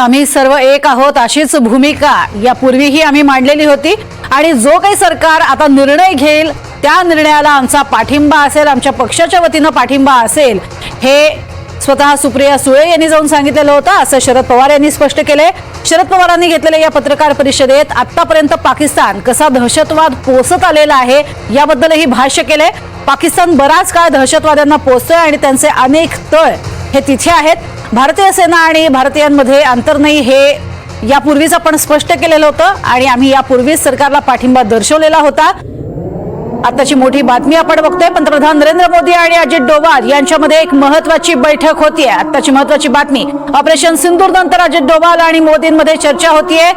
आम्ही सर्व एक आहोत अशीच भूमिका यापूर्वीही आम्ही मांडलेली होती. आणि जो काही सरकार आता निर्णय घेईल त्या निर्णयाला आमचा पाठिंबा असेल आमच्या पक्षाच्या वतीनं पाठिंबा असेल हे स्वतः सुप्रिया सुळे यांनी जाऊन सांगितलेलं होतं असं शरद पवार यांनी स्पष्ट केलंय. शरद पवारांनी घेतलेल्या या पत्रकार परिषदेत आतापर्यंत पाकिस्तान कसा दहशतवाद पोसत आलेला आहे याबद्दलही भाष्य केलंय. पाकिस्तान बराच काळ दहशतवाद्यांना पोचतोय आणि त्यांचे अनेक तळ हे तिथे आहेत. भारतीय सेना आणि भारतीयांमध्ये अंतर नाही हे यापूर्वीच आपण स्पष्ट केलेलं होतं आणि आम्ही यापूर्वीच सरकारला पाठिंबा दर्शवलेला होता. आताची मोठी बातमी आपण बघतोय. पंतप्रधान नरेंद्र मोदी आणि अजित डोवाल यांच्यामध्ये एक महत्वाची बैठक होतीये. आताची महत्वाची बातमी. ऑपरेशन सिंदूर नंतर अजित डोवाल आणि मोदींमध्ये चर्चा होतीये.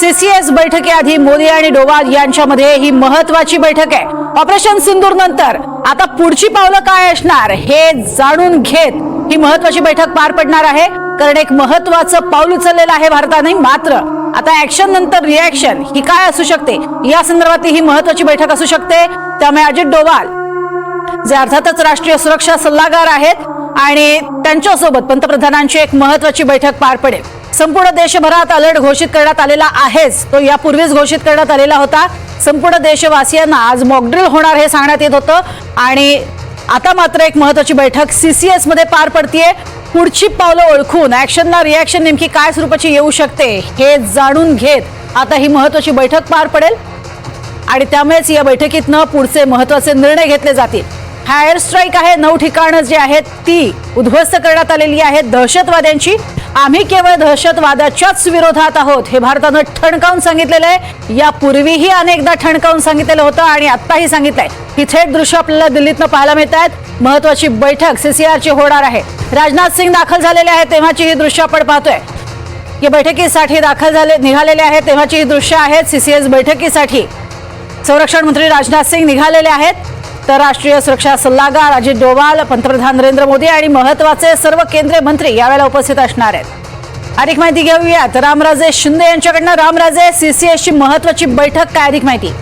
सीसीएस बैठकीआधी मोदी आणि डोवाल यांच्यामध्ये ही महत्वाची बैठक आहे. ऑपरेशन सिंदूर नंतर आता पुढची पावलं काय असणार हे जाणून घेत ही महत्वाची बैठक पार पडणार आहे. कारण एक महत्वाचं पाऊल उचललेलं आहे भारताने मात्र. आता ऍक्शन नंतर रिॲक्शन ही काय असू शकते? या संदर्भातली ही महत्वाची बैठक असू शकते. त्यामुळे अजित डोवाल जे अर्थातच राष्ट्रीय सुरक्षा सल्लागार आहेत आणि त्यांच्यासोबत पंतप्रधानांची एक महत्वाची बैठक पार पडेल. संपूर्ण देशभरात अलर्ट घोषित करण्यात आलेला आहेच. तो यापूर्वीच घोषित करण्यात आलेला होता. संपूर्ण देशवासियांना आज मॉकड्रिल होणार हे सांगण्यात येत होतं. आणि आता मात्र एक महत्वाची बैठक सीसीएसमध्ये पार पडतीये. पुढची पावलं ओळखून ऍक्शनला रिॲक्शन नेमकी काय स्वरूपाची येऊ शकते हे जाणून घेत आता ही महत्वाची बैठक पार पडेल. आणि त्यामुळेच या बैठकीतनं पुढचे महत्त्वाचे निर्णय घेतले जातील. हा एअर स्ट्राईक आहे नऊ ठिकाणं जी आहेत ती उद्ध्वस्त करण्यात आलेली आहेत दहशतवाद्यांची. आम्ही केवळ दहशतवादाच्याच विरोधात आहोत हे भारतानं ठणकावून सांगितलेलं आहे. यापूर्वीही अनेकदा ठणकावून सांगितलेलं होतं आणि आत्ताही सांगितलंय. ही थेट दृश्य आपल्याला दिल्लीतनं पाहायला मिळत आहेत. महत्वाची बैठक सीसीआरची होणार आहे. राजनाथ सिंग दाखल झालेले आहेत तेव्हाची ही दृश्य आपण पाहतोय. या बैठकीसाठी दाखल झाले निघालेले आहेत तेव्हाची ही दृश्य आहेत सीसीएस बैठकीसाठी. संरक्षण मंत्री राजनाथ सिंग निघालेले आहेत. तर राष्ट्रीय सुरक्षा सल्लागार अजित डोवाल पंतप्रधान नरेंद्र मोदी आणि महत्त्वाचे सर्व केंद्रीय मंत्री यावेळेला उपस्थित असणार आहेत. अधिक माहिती घेऊयात. रामराजे शिंदे यांच्याकडनं रामराजे सीसीएसची महत्वाची बैठक काय अधिक माहिती?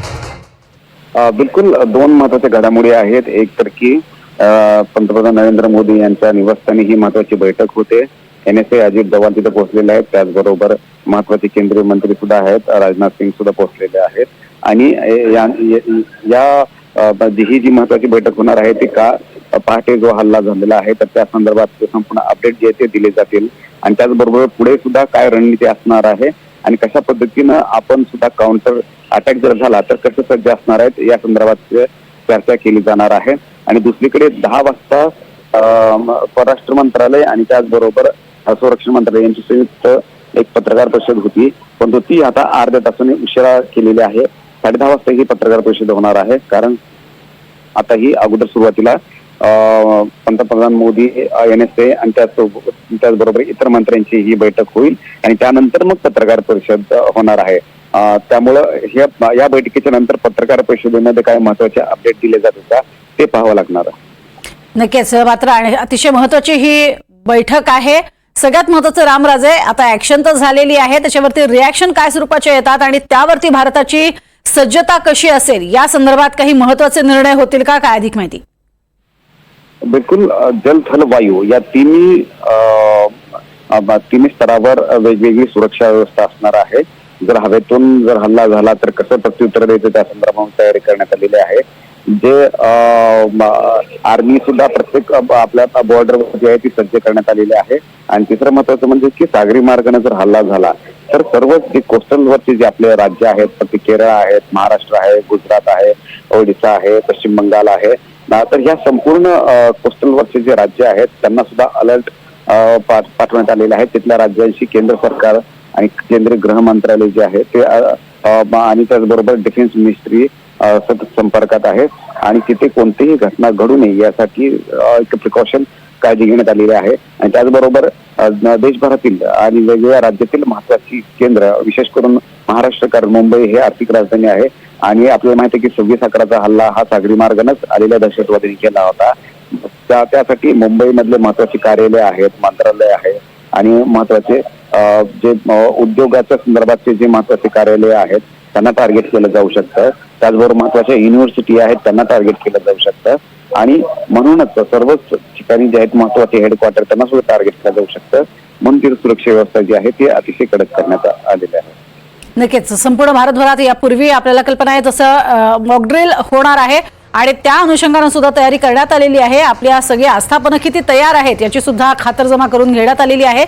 बिलकुल दोन महत्त्वाच्या घडामोडी आहेत. एक तर की पंतप्रधान नरेंद्र मोदी यांच्या निवासस्थानी ही महत्वाची बैठक होते. N S A Ajit Doval तिथे पोहोचलेले आहेत. त्याचबरोबर महत्त्वाचे केंद्रीय मंत्री सुद्धा आहेत. राजनाथ सिंग सुद्धा पोहोचलेले आहेत. आणि या या- या ही जी महत्वाची बैठक होणार आहे ती का पहाटे जो हल्ला झालेला आहे तर त्या संदर्भात संपूर्ण अपडेट जे ते दिले जातील. आणि त्याचबरोबर पुढे सुद्धा काय रणनीती असणार आहे आणि कशा पद्धतीनं आपण सुद्धा काउंटर अटॅक जर झाला तर कसं सज्ज असणार आहेत या संदर्भात चर्चा केली जाणार आहे. आणि दुसरीकडे दहा वाजता परराष्ट्र मंत्रालय आणि त्याचबरोबर संरक्षण मंत्रालय यांची संयुक्त एक पत्रकार परिषद होती. परंतु ती आता अर्ध्या तासाने उशिरा केलेली आहे. साडे दहा वाजता ही पत्रकार परिषद होणार आहे. कारण आता ही अगोदर सुरुवातीला पंतप्रधान मोदी एन एस ए आणि त्याचसोबत त्याचबरोबर इतर मंत्र्यांची ही बैठक होईल आणि त्यानंतर मग पत्रकार परिषद होणार आहे. त्यामुळं या बैठकीच्या नंतर पत्रकार परिषदेमध्ये काय महत्त्वाचे अपडेट दिले जातात का ते पाहावं लागणार नक्कीच मात्र आणि अतिशय महत्वाची ही बैठक आहे. सगळ्यात महत्वाचं रामराजे आता ऍक्शन तर झालेली आहे. त्याच्यावरती रिॲक्शन काय स्वरूपाचे येतात आणि त्यावरती भारताची सज्जता कशी असेल? या संदर्भात काही महत्त्वाचे निर्णय होतील का? काय अधिक माहिती? बिलकुल जल थल वायू या तिन्ही तिन्ही स्तरावर वेगवेगळी सुरक्षा व्यवस्था असणार आहे. जर हवेतून जर हल्ला झाला तर कसं प्रत्युत्तर द्यायचं त्या संदर्भात तयारी करण्यात आलेली आहे. जे आर्मी सुद्धा प्रत्येक आपल्या बॉर्डरवर जी आहे ती सज्ज करण्यात आलेली आहे. आणि तिसरं महत्वाचं म्हणजे की सागरी मार्गाने जर हल्ला झाला तर सर्वच जे कोस्टल वरचे जे आपले राज्य आहेत तर ते केरळ आहेत महाराष्ट्र आहे गुजरात आहे ओडिसा आहे पश्चिम बंगाल आहे. तर ह्या संपूर्ण कोस्टल वरचे जे राज्य आहेत त्यांना सुद्धा अलर्ट पाठवण्यात आलेले आहे तिथल्या राज्यांशी केंद्र सरकार आणि केंद्रीय गृह मंत्रालय जे आहे ते आणि त्याचबरोबर डिफेन्स मिनिस्ट्री सतत संपर्कात आहे. आणि तिथे कोणतीही घटना घडू नये यासाठी एक प्रिकॉशन काळजी घेण्यात आलेली आहे. आणि त्याचबरोबर देशभरातील आणि वेगवेगळ्या राज्यातील महत्वाची केंद्र विशेष करून महाराष्ट्र कारण मुंबई हे आर्थिक राजधानी आहे. आणि आपल्याला माहिती आहे की सव्वीस अकराचा हल्ला हा सागरी मार्गानेच आलेल्या दहशतवाद्यांनी केला होता. त्या त्यासाठी मुंबईमधले महत्वाची कार्यालय आहेत मंत्रालय आहे. आणि महत्त्वाचे जे उद्योगाच्या संदर्भातचे जे महत्त्वाचे कार्यालय आहेत त्यांना टार्गेट केलं जाऊ शकतं. त्याचबरोबर महत्त्वाच्या युनिव्हर्सिटी आहेत त्यांना टार्गेट केलं जाऊ शकतं. आणि म्हणूनच सर्वच ठिकाणी जे आहेत महत्त्वाचे हेडक्वार्टर त्यांना सुद्धा टार्गेट केलं जाऊ शकतं. म्हणून ती सुरक्षा व्यवस्था जी आहे ती अतिशय कडक करण्यात आलेली आहे. नक्कीच. संपूर्ण भारतभरात यापूर्वी आपल्याला कल्पना आहे जसं मॉकड्रिल होणार आहे आणि त्या अनुषंगानं सुद्धा तयारी करण्यात आलेली आहे. आपल्या सगळी आस्थापनं किती तयार आहेत याची सुद्धा खातरजमा करून घेण्यात आलेली आहे.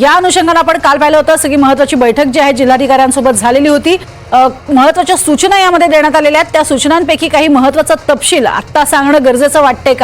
या अनुषंगानं आपण काल पाहिलं होतं सगळी महत्वाची बैठक जी आहे जिल्हाधिकाऱ्यांसोबत झालेली होती. महत्त्वाच्या सूचना यामध्ये देण्यात आलेल्या आहेत. त्या सूचनांपैकी काही महत्त्वाचा तपशील आत्ता सांगणं गरजेचं वाटतंय का?